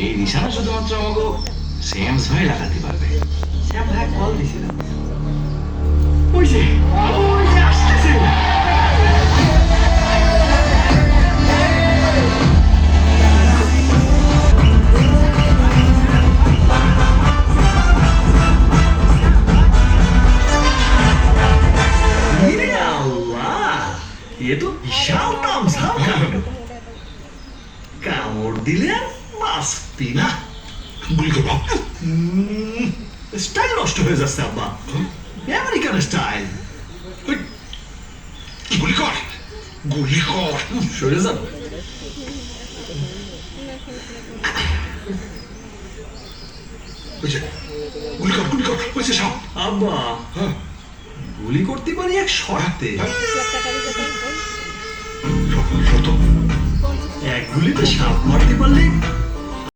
এই নিশানা শুধুমাত্র আমাকে সেমস ভাই লাগাতে পারবে। শ্যাম ভাই কল দিছিলাম ওই যে ওই যে আসতেছে। কামড় না গুলি করব স্টাইল নষ্ট হয়ে যাচ্ছে আব্বা। আমেরিকান স্টাইল গুলি কর গুলি কর সরে যান ওই যে, গুলি কর গুলি কর যে সাপ। আব্বা হ্যাঁ। গুলি করতে পারি এক শর্তে। সত এক গুলিতে সাপ মারতে পারলে